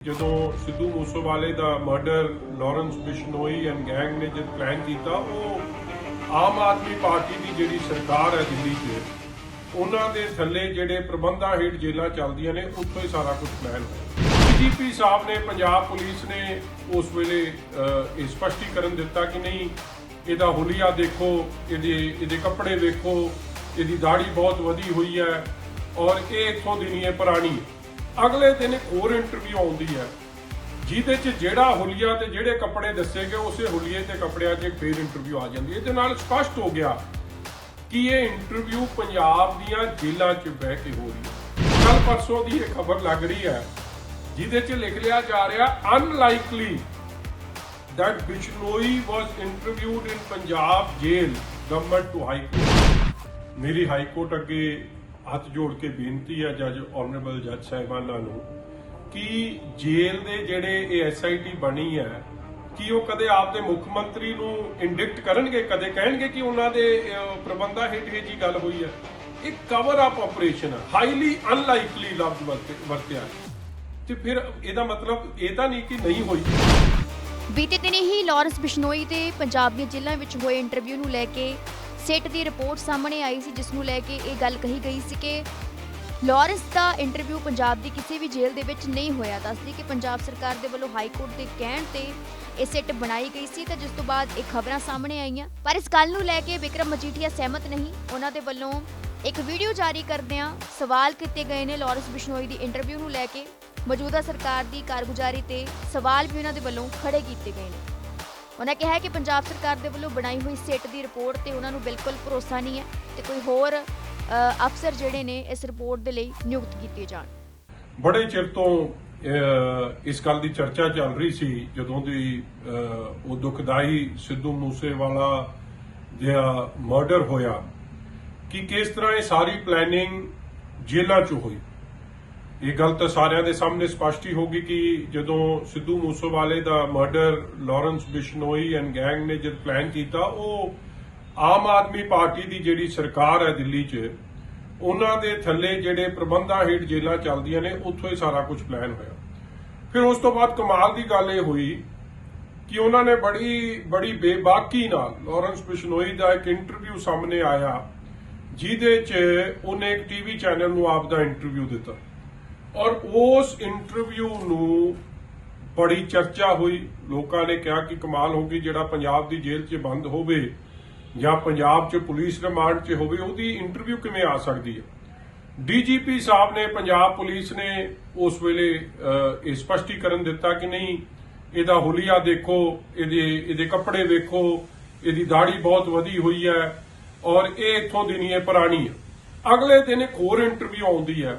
ਜਦੋਂ ਸਿੱਧੂ ਮੂਸੇਵਾਲੇ ਦਾ murder Lawrence Bishnoi and gang ਨੇ ਜਦ ਪਲਾਨ ਕੀਤਾ, ਉਹ ਆਮ ਆਦਮੀ ਪਾਰਟੀ ਦੀ ਜਿਹੜੀ ਸਰਕਾਰ ਹੈ ਦਿੱਲੀ 'ਚ, ਉਹਨਾਂ ਦੇ ਥੱਲੇ ਜਿਹੜੇ ਪ੍ਰਬੰਧਾਂ ਹੇਠ ਜੇਲਾਂ ਚੱਲਦੀਆਂ ਨੇ, ਉੱਥੋਂ ਹੀ ਸਾਰਾ ਕੁਝ ਪਲਾਨ ਹੋਇਆ। ਡੀਜੀਪੀ ਸਾਹਿਬ ਨੇ, ਪੰਜਾਬ ਪੁਲਿਸ ਨੇ ਉਸ ਵੇਲੇ ਇਹ ਸਪਸ਼ਟੀਕਰਨ ਦਿੱਤਾ ਕਿ ਨਹੀਂ, ਇਹਦਾ ਹੁਲੀਆ ਦੇਖੋ, ਇਹਦੇ ਇਹਦੇ ਕੱਪੜੇ ਦੇਖੋ ਇਹਦੀ ਦਾੜੀ ਬਹੁਤ ਵਧੀ ਹੋਈ ਹੈ ਔਰ ਇਹ ਇੱਥੋਂ ਦੀ ਨਹੀਂ ਹੈ ਪੁਰਾਣੀ ਹੈ। ਅਗਲੇ ਦਿਨ ਇੱਕ ਹੋਰ ਇੰਟਰਵਿਊ ਆਉਂਦੀ ਹੈ ਜਿਹਦੇ 'ਚ ਜਿਹੜਾ ਹੁਲੀਆ ਤੇ ਜਿਹੜੇ ਕੱਪੜੇ ਦੱਸੇ ਗਏ ਉਸੇ ਹੁਲੀਏ ਤੇ ਕੱਪੜਿਆਂ 'ਚ ਫੇਰ ਇੰਟਰਵਿਊ ਆ ਜਾਂਦੀ ਹੈ ਇਹਦੇ ਨਾਲ ਸਪਸ਼ਟ ਹੋ ਗਿਆ ਕਿ ਇਹ ਇੰਟਰਵਿਊ ਪੰਜਾਬ ਦੀਆਂ ਜੇਲ੍ਹਾਂ 'ਚ ਬਹਿ ਕੇ ਹੋ ਰਹੀ ਹੈ ਕੱਲ ਪਰਸੋਂ ਦੀ ਇਹ ਖਬਰ ਲੱਗ ਰਹੀ ਹੈ ਜਿਹਦੇ 'ਚ ਲਿਖ ਲਿਆ ਜਾ ਰਿਹਾ unlikely that Bishnoi was interviewed in Punjab jail, government to High Court. ਮੇਰੀ ਹਾਈ ਕੋਰਟ ਅੱਗੇ ਹੱਥ ਜੋੜ ਕੇ ਬੇਨਤੀ ਹੈ ਜੱਜ ਆਨਰੇਬਲ ਜੱਜ ਸਾਹਿਬਾਨਾਂ ਨੂੰ ਕਿ ਜੇਲ੍ਹ ਦੇ ਜਿਹੜੇ ਇਹ ਐਸਆਈਟੀ ਬਣੀ ਹੈ ਕਿ ਉਹ ਕਦੇ ਆਪਦੇ ਮੁੱਖ ਮੰਤਰੀ ਨੂੰ ਇੰਡਿਕਟ ਕਰਨਗੇ ਕਦੇ ਕਹਿਣਗੇ ਕਿ ਉਹਨਾਂ ਦੇ ਅਹ, ਹੇਠ ਇਹ ਜੀ ਗੱਲ ਹੋਈ ਹੈ ਇਹ ਕਵਰ ਅਪ ਆਪਰੇਸ਼ਨ ਹੈ ਹਾਈਲੀ ਅਨਲਾਈਕਲੀ ਲਫ਼ਜ਼ ਵਰਤਿਆ। ਤੇ ਫਿਰ ਇਹਦਾ ਮਤਲਬ ਇਹ ਤਾਂ ਨਹੀਂ ਕਿ ਨਹੀਂ ਹੋਈ। ਬੀਤੇ ਦਿਨੀ ਹੀ ਲਾਰੈਂਸ ਬਿਸ਼ਨੋਈ ਦੇ ਪੰਜਾਬ ਦੀਆਂ ਜੇਲ੍ਹਾਂ ਵਿੱਚ ਹੋਏ ਇੰਟਰਵਿਊ ਨੂੰ ਲੈ ਕੇ ਸਿੱਟ ਦੀ ਰਿਪੋਰਟ ਸਾਹਮਣੇ ਆਈ ਸੀ, ਜਿਸ ਨੂੰ ਲੈ ਕੇ ਇਹ ਗੱਲ ਕਹੀ ਗਈ ਸੀ ਕਿ ਲਾਰੈਂਸ ਦਾ ਇੰਟਰਵਿਊ ਪੰਜਾਬ ਦੀ ਕਿਸੇ ਵੀ ਜੇਲ੍ਹ ਦੇ ਵਿੱਚ ਨਹੀਂ ਹੋਇਆ। ਦੱਸਦੀ ਕਿ ਪੰਜਾਬ ਸਰਕਾਰ ਦੇ ਵੱਲੋਂ ਹਾਈ ਕੋਰਟ ਦੇ ਕਹਿਣ ਤੇ ਇਹ ਸਿੱਟ ਬਣਾਈ ਗਈ ਸੀ ਤਾਂ ਜਿਸ ਤੋਂ ਬਾਅਦ ਇਹ ਖਬਰਾਂ ਸਾਹਮਣੇ ਆਈਆਂ। ਪਰ ਇਸ ਗੱਲ ਨੂੰ ਲੈ ਕੇ ਵਿਕਰਮ ਮਜੀਠੀਆ ਸਹਿਮਤ ਨਹੀਂ। ਉਹਨਾਂ ਦੇ ਵੱਲੋਂ ਇੱਕ ਵੀਡੀਓ ਜਾਰੀ ਕਰਦਿਆਂ ਸਵਾਲ ਕੀਤੇ ਗਏ ਨੇ ਲਾਰੈਂਸ ਬਿਸ਼ਨੋਈ ਦੀ ਇੰਟਰਵਿਊ ਨੂੰ ਲੈ ਕੇ। ਮੌਜੂਦਾ ਸਰਕਾਰ ਦੀ ਕਾਰਗੁਜ਼ਾਰੀ ਤੇ ਸਵਾਲ ਵੀ ਉਹਨਾਂ ਦੇ ਵੱਲੋਂ ਖੜੇ ਕੀਤੇ ਗਏ ਨੇ। ਉਹਨਾਂ ਕਿਹਾ ਕਿ ਪੰਜਾਬ ਸਰਕਾਰ ਦੇ ਵੱਲੋਂ ਬਣਾਈ ਹੋਈ ਸੈੱਟ ਦੀ ਰਿਪੋਰਟ ਤੇ ਉਹਨਾਂ ਨੂੰ ਬਿਲਕੁਲ ਭਰੋਸਾ ਨਹੀਂ ਹੈ ਤੇ ਕੋਈ ਹੋਰ ਅਫਸਰ ਜਿਹੜੇ ਨੇ ਇਸ ਰਿਪੋਰਟ ਦੇ ਲਈ ਨਿਯੁਕਤ ਕੀਤੇ ਜਾਣ। ਬੜੇ ਚਿਰ ਤੋਂ ਇਸ ਗੱਲ ਦੀ ਚਰਚਾ ਚੱਲ ਰਹੀ ਸੀ, ਜਦੋਂ ਦੀ ਉਹ ਦੁਖਦਾਈ ਸਿੱਧੂ ਮੂਸੇਵਾਲਾ ਦਾ ਮਰਡਰ ਹੋਇਆ। ਕਿ ਕਿਸ ਤਰ੍ਹਾਂ ਇਹ ਸਾਰੀ ਪਲੈਨਿੰਗ ਜੇਲ੍ਹਾਂ 'ਚ ਹੋਈ? ਇਹ ਗੱਲ ਤਾਂ ਸਾਰਿਆਂ ਦੇ ਸਾਹਮਣੇ ਸਪਸ਼ਟ ਹੀ ਹੋਗੀ ਕਿ ਜਦੋਂ ਸਿੱਧੂ ਮੂਸੇਵਾਲੇ ਦਾ murder Lawrence Bishnoi and gang ਨੇ ਜਦ ਪਲਾਨ ਕੀਤਾ, ਉਹ ਆਮ ਆਦਮੀ ਪਾਰਟੀ ਦੀ ਜਿਹੜੀ ਸਰਕਾਰ ਹੈ ਦਿੱਲੀ 'ਚ, ਉਹਨਾਂ ਦੇ ਥੱਲੇ ਜਿਹੜੇ ਪ੍ਰਬੰਧਾਂ ਹੇਠ ਜੇਲਾਂ ਚੱਲਦੀਆਂ ਨੇ, ਉੱਥੋਂ ਹੀ ਸਾਰਾ ਕੁਝ ਪਲਾਨ ਹੋਇਆ। ਫਿਰ ਉਸ ਤੋਂ ਬਾਅਦ ਕਮਾਲ ਦੀ ਗੱਲ ਇਹ ਹੋਈ ਕਿ ਉਹਨਾਂ ਨੇ ਬੜੀ ਬੜੀ ਬੇਬਾਕੀ ਨਾਲ ਲਾਰੈਂਸ ਬਿਸ਼ਨੋਈ ਦਾ ਇੱਕ ਇੰਟਰਵਿਊ ਸਾਹਮਣੇ ਆਇਆ, ਜਿਹਦੇ 'ਚ ਉਹਨੇ ਇੱਕ ਟੀਵੀ ਚੈਨਲ ਨੂੰ ਆਪ ਦਾ ਇੰਟਰਵਿਊ ਦਿੱਤਾ। ਔਰ ਉਸ ਇੰਟਰਵਿਊ ਨੂੰ ਬੜੀ ਚਰਚਾ ਹੋਈ। ਲੋਕਾਂ ਨੇ ਕਿਹਾ ਕਿ ਕਮਾਲ ਹੋ ਗਈ ਜਿਹੜਾ ਪੰਜਾਬ ਦੀ ਜੇਲ੍ਹ 'ਚ ਬੰਦ ਹੋਵੇ ਜਾਂ ਪੰਜਾਬ 'ਚ ਪੁਲਿਸ ਰਿਮਾਂਡ 'ਚ ਹੋਵੇ, ਉਹਦੀ ਇੰਟਰਵਿਊ ਕਿਵੇਂ ਆ ਸਕਦੀ ਹੈ? ਡੀਜੀਪੀ ਸਾਹਿਬ ਨੇ, ਪੰਜਾਬ ਪੁਲਿਸ ਨੇ ਉਸ ਵੇਲੇ ਇਹ ਸਪਸ਼ਟੀਕਰਨ ਦਿੱਤਾ ਕਿ ਨਹੀਂ, ਇਹਦਾ ਹੁਲੀਆ ਦੇਖੋ, ਇਹਦੇ ਇਹਦੇ ਕੱਪੜੇ ਵੇਖੋ, ਇਹਦੀ ਦਾੜੀ ਬਹੁਤ ਵਧੀ ਹੋਈ ਹੈ ਔਰ ਇਹ ਇੱਥੋਂ ਦੀ ਨਹੀਂ ਹੈ ਪੁਰਾਣੀ ਹੈ। ਅਗਲੇ ਦਿਨ ਇੱਕ ਹੋਰ ਇੰਟਰਵਿਊ ਆਉਂਦੀ ਹੈ।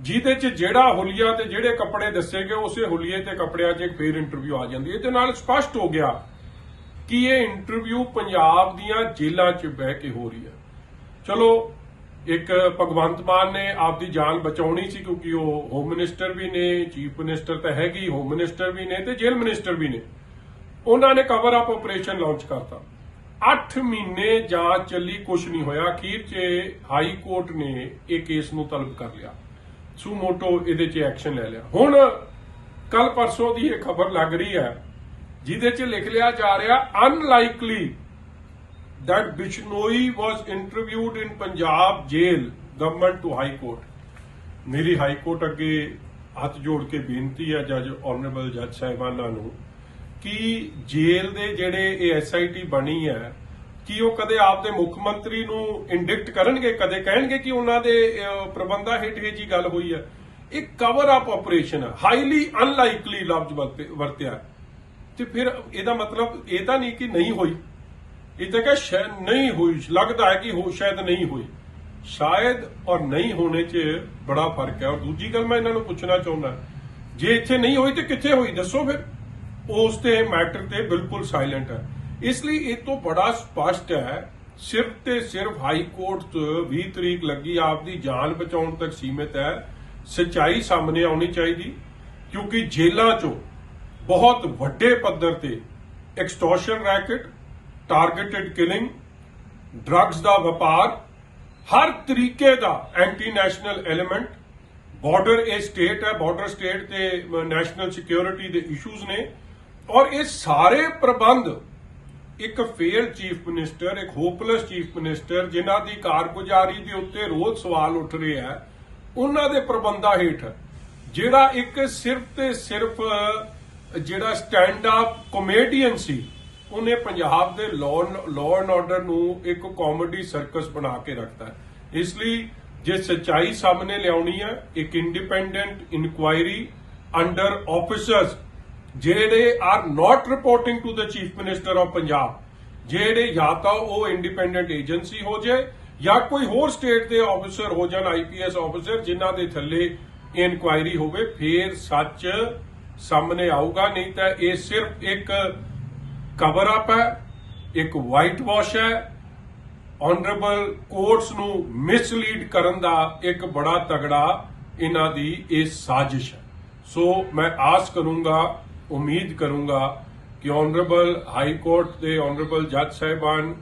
ਜਿਹਦੇ 'ਚ ਜਿਹੜਾ ਹੁਲੀਆ ਤੇ ਜਿਹੜੇ ਕੱਪੜੇ ਦੱਸੇ ਗਏ, ਉਸੇ ਹੁਲੀਏ ਤੇ ਕੱਪੜਿਆਂ 'ਚ ਇੱਕ ਫੇਰ ਇੰਟਰਵਿਊ ਆ ਜਾਂਦੀ ਹੈ। ਇਹਦੇ ਨਾਲ ਸਪਸ਼ਟ ਹੋ ਗਿਆ ਕਿ ਇਹ ਇੰਟਰਵਿਊ ਪੰਜਾਬ ਦੀਆਂ ਜੇਲ੍ਹਾਂ 'ਚ ਬਹਿ ਕੇ ਹੋ ਰਹੀ ਹੈ। ਚਲੋ, ਇੱਕ ਭਗਵੰਤ ਮਾਨ ਨੇ ਆਪਦੀ ਜਾਨ ਬਚਾਉਣੀ ਸੀ ਕਿਉਂਕਿ ਉਹ ਹੋਮ ਮਿਨਿਸਟਰ ਵੀ ਨੇ ਚੀਫ ਮਿਨਿਸਟਰ ਤਾਂ ਹੈਗੀ ਹੋਮ ਮਿਨਿਸਟਰ ਵੀ ਨੇ ਤੇ ਜੇਲ੍ਹ ਮਿਨਿਸਟਰ ਵੀ ਨੇ। ਉਹਨਾਂ ਨੇ ਕਵਰ ਅਪ ਆਪਰੇਸ਼ਨ ਲਾਂਚ ਕਰਤਾ। 8 ਮਹੀਨੇ ਜਾਂਚ ਚੱਲੀ ਕੁਝ ਨਹੀਂ ਹੋਇਆ। ਅਖੀਰ 'ਚ ਹਾਈ ਕੋਰਟ ਨੇ ਇਹ ਕੇਸ ਨੂੰ ਤਲਬ ਕਰ ਲਿਆ। ਸੂਮੋਟੋ ਇਹਦੇ 'ਚ ਐਕਸ਼ਨ ਲੈ ਲਿਆ ਹੁਣ ਕੱਲ ਪਰਸੋਂ ਦੀ ਇਹ ਖਬਰ ਲੱਗ ਰਹੀ ਹੈ ਜਿਹਦੇ 'ਚ ਲਿਖ ਲਿਆ ਜਾ ਰਿਹਾ unlikely that Bishnoi was interviewed in Punjab jail, government to High Court. ਮੇਰੀ ਹਾਈ ਕੋਰਟ ਅੱਗੇ ਹੱਥ ਜੋੜ ਕੇ ਬੇਨਤੀ ਹੈ ਜੱਜ ਆਨਰੇਬਲ ਜੱਜ ਸਾਹਿਬਾਨਾਂ ਨੂੰ ਕਿ ਜੇਲ੍ਹ ਦੇ ਜਿਹੜੇ ਇਹ ਐਸਆਈਟੀ ਬਣੀ ਹੈ ਕਿ ਉਹ ਕਦੇ ਆਪ ਦੇ ਮੁੱਖ ਮੰਤਰੀ ਨੂੰ ਇੰਡਿਕਟ ਕਰਨਗੇ ਕਦੇ ਕਹਿਣਗੇ ਕਿ ਉਹਨਾਂ ਦੇ ਅਹ, ਹੇਠ ਇਹ ਜੀ ਗੱਲ ਹੋਈ ਹੈ? ਇਹ ਕਵਰ ਅਪ ਆਪਰੇਸ਼ਨ ਹੈ। ਹਾਈਲੀ ਅਨਲਾਈਕਲੀ ਲਫ਼ਜ਼ ਵਰਤਿਆ ਤੇ ਫਿਰ ਇਹਦਾ ਮਤਲਬ ਇਹ ਤਾਂ ਨਹੀਂ ਕਿ ਨਹੀਂ ਹੋਈ। ਇਹ ਤਾਂ ਕਿ ਸ਼ਾਇਦ ਨਹੀਂ ਹੋਈ। ਲੱਗਦਾ ਹੈ ਕਿ ਹੋ ਸ਼ਾਇਦ ਨਹੀਂ ਹੋਈ। ਸ਼ਾਇਦ ਔਰ ਨਹੀਂ ਹੋਣੇ 'ਚ ਬੜਾ ਫ਼ਰਕ ਹੈ। ਔਰ ਦੂਜੀ ਗੱਲ ਮੈਂ ਇਹਨਾਂ ਨੂੰ ਪੁੱਛਣਾ ਚਾਹੁੰਦਾ ਜੇ ਇੱਥੇ ਨਹੀਂ ਹੋਈ ਤੇ ਕਿੱਥੇ ਹੋਈ? ਦੱਸੋ ਫਿਰ। ਉਸ ਤੇ ਮੈਟਰ ਤੇ ਬਿਲਕੁਲ ਸਾਇਲੈਂਟ ਹੈ। ਇਸ ਲਈ ਇਹ ਤੋਂ ਬੜਾ ਸਪਸ਼ਟ ਹੈ ਸਿਰਫ ਤੇ ਸਿਰਫ ਹਾਈ ਕੋਰਟ 'ਚ 20 ਤਰੀਕ ਲੱਗੀ, ਆਪਦੀ ਜਾਨ ਬਚਾਉਣ ਤੱਕ ਸੀਮਿਤ ਹੈ। ਸੱਚਾਈ ਸਾਹਮਣੇ ਆਉਣੀ ਚਾਹੀਦੀ, ਕਿਉਂਕਿ ਜੇਲ੍ਹਾਂ 'ਚੋਂ ਬਹੁਤ ਵੱਡੇ ਪੱਧਰ ਤੇ extortion racket targeted killing drugs ਦਾ ਵਪਾਰ, ਹਰ ਤਰੀਕੇ ਦਾ ਐਂਟੀ ਨੈਸ਼ਨਲ ਐਲੀਮੈਂਟ ਬਾਰਡਰ ਇਹ ਸਟੇਟ ਹੈ ਬਾਰਡਰ ਸਟੇਟ ਤੇ ਨੈਸ਼ਨਲ ਸਿਕਿਉਰਿਟੀ ਦੇ ਇਸ਼ੂਜ਼ ਨੇ। ਔਰ ਇਹ ਸਾਰੇ ਪ੍ਰਬੰਧ ਇੱਕ ਫੇਲ ਚੀਫ ਮਿਨਿਸਟਰ, ਇੱਕ ਹੋਪਲੈਸ ਚੀਫ ਮਿਨਿਸਟਰ, ਜਿਨ੍ਹਾਂ ਦੀ ਕਾਰਗੁਜ਼ਾਰੀ ਦੇ ਉੱਤੇ ਰੋਜ਼ ਸਵਾਲ ਉੱਠ ਰਹੇ ਆ, ਉਹਨਾਂ ਦੇ ਪ੍ਰਬੰਧਾਂ ਹੇਠ, ਜਿਹੜਾ ਇੱਕ ਸਿਰਫ ਤੇ ਸਿਰਫ, ਜਿਹੜਾ ਸਟੈਂਡ ਅਪ ਕਮੇਡੀਅਨ ਸੀ, ਉਹਨੇ ਪੰਜਾਬ ਦੇ ਲਾਅ ਐਂਡ ਆਰਡਰ ਨੂੰ ਇੱਕ ਕਾਮੇਡੀ ਸਰਕਸ ਬਣਾ ਕੇ ਰੱਖਤਾ। ਇਸ ਲਈ ਜੇ ਸੱਚਾਈ ਸਾਹਮਣੇ ਲਿਆਉਣੀ ਹੈ ਇੱਕ ਇੰਡੀਪੈਂਡੈਂਟ ਇਨਕੁਆਇਰੀ ਅੰਡਰ ਆਫੀਸਰਸ ਜਿਹੜੇ are not reporting to the chief minister of Punjab ਜਿਹੜੇ ਜਾਂ ਤਾਂ ਉਹ ਇੰਡੀਪੈਂਡੈਂਟ ਏਜੰਸੀ ਹੋ ਜਾਏ ਜਾਂ ਕੋਈ ਹੋਰ ਸਟੇਟ ਦੇ ਆਫੀਸਰ ਹੋ ਜਾਣ ਆਈਪੀਐਸ ਆਫੀਸਰ ਜਿਨ੍ਹਾਂ ਦੇ ਥੱਲੇ ਇਨਕੁਆਇਰੀ ਹੋਵੇ, ਫੇਰ ਸੱਚ ਸਾਹਮਣੇ ਆਊਗਾ। ਨਹੀਂ ਤਾਂ ਇਹ ਸਿਰਫ ਇੱਕ ਕਵਰ ਅਪ ਹੈ, ਇੱਕ ਵਾਈਟ ਵਾਸ਼ ਹੈ। ਆਨਰੇਬਲ ਕੋਰਟਸ ਨੂੰ ਮਿਸਲੀਡ ਕਰਨ ਦਾ ਇੱਕ ਬੜਾ ਤਗੜਾ ਇਹਨਾਂ ਦੀ ਇਹ ਸਾਜ਼ਿਸ਼ ਹੈ। ਸੋ ਮੈਂ ਆਸ ਕਰੂੰਗਾ ਉਮੀਦ ਕਰੂੰਗਾ ਕਿ ਆਨਰੇਬਲ ਹਾਈ ਕੋਰਟ ਦੇ ਆਨਰੇਬਲ ਜੱਜ ਸਾਹਿਬਾਨ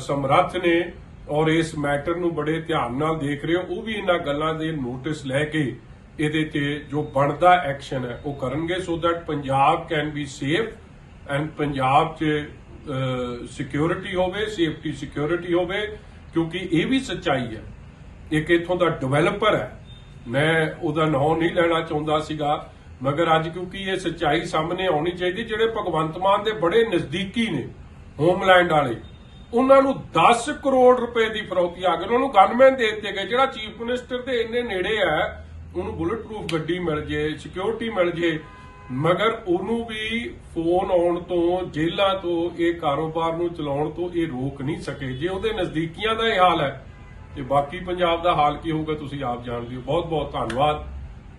ਸਮਰੱਥ ਨੇ ਔਰ ਇਸ ਮੈਟਰ ਨੂੰ ਬੜੇ ਧਿਆਨ ਨਾਲ ਦੇਖ ਰਹੇ ਹੋ। ਉਹ ਵੀ ਇਹਨਾਂ ਗੱਲਾਂ ਦੇ ਨੋਟਿਸ ਲੈ ਕੇ ਇਹਦੇ ਤੇ ਜੋ ਬਣਦਾ ਐਕਸ਼ਨ ਹੈ, ਉਹ ਕਰਨਗੇ। So that Punjab can be safe and Punjab 'ਚ ਸਿਕਿਉਰਿਟੀ ਹੋਵੇ ਸੇਫਟੀ ਸਿਕਿਉਰਿਟੀ ਹੋਵੇ, ਕਿਉਂਕਿ ਇਹ ਵੀ ਸੱਚਾਈ ਹੈ। ਇੱਕ ਇਥੋਂ ਦਾ ਡਿਵੈਲਪਰ ਹੈ। ਮੈਂ ਉਹਦਾ ਨਾਮ ਨਹੀਂ ਲੈਣਾ ਚਾਹੁੰਦਾ ਸੀਗਾ। ਮਗਰ ਅੱਜ ਕਿਉਂਕਿ ਇਹ ਸੱਚਾਈ ਸਾਹਮਣੇ ਆਉਣੀ ਚਾਹੀਦੀ, ਜਿਹੜੇ ਭਗਵੰਤ ਮਾਨ ਦੇ ਬੜੇ ਨਜ਼ਦੀਕੀ ਨੇ ਹੋਮਲੈਂਡ ਵਾਲੇ, ਉਹਨਾਂ ਨੂੰ 10 ਕਰੋੜ ਰੁਪਏ ਦੀ ਫਰੌਤੀ ਆ ਗਈ, ਉਹਨਾਂ ਨੂੰ ਗਨਮੈਨ ਦੇ ਦਿੱਤੇ ਗਏ, ਜਿਹੜਾ ਚੀਫ ਮਿਨਿਸਟਰ ਦੇ ਇੰਨੇ ਨੇੜੇ ਹੈ, ਉਹਨੂੰ ਬੁਲਟ ਪ੍ਰੂਫ ਗੱਡੀ ਮਿਲ ਜੇ ਸਿਕਿਉਰਿਟੀ ਮਿਲ ਜੇ, ਮਗਰ ਉਹਨੂੰ ਵੀ ਫੋਨ ਆਉਣ ਤੋਂ ਜੇਲਾਂ ਤੋਂ, ਇਹ ਕਾਰੋਬਾਰ ਨੂੰ ਚਲਾਉਣ ਤੋਂ ਇਹ ਰੋਕ ਨਹੀਂ ਸਕੇ, ਜੇ ਉਹਦੇ ਨਜ਼ਦੀਕੀਆਂ ਦਾ ਇਹ ਹਾਲ ਹੈ, ਤੇ ਬਾਕੀ ਪੰਜਾਬ ਦਾ ਹਾਲ ਕੀ ਹੋਊਗਾ ਤੁਸੀਂ ਆਪ ਜਾਣਦੇ ਹੋ ਬਹੁਤ ਬਹੁਤ ਧੰਨਵਾਦ।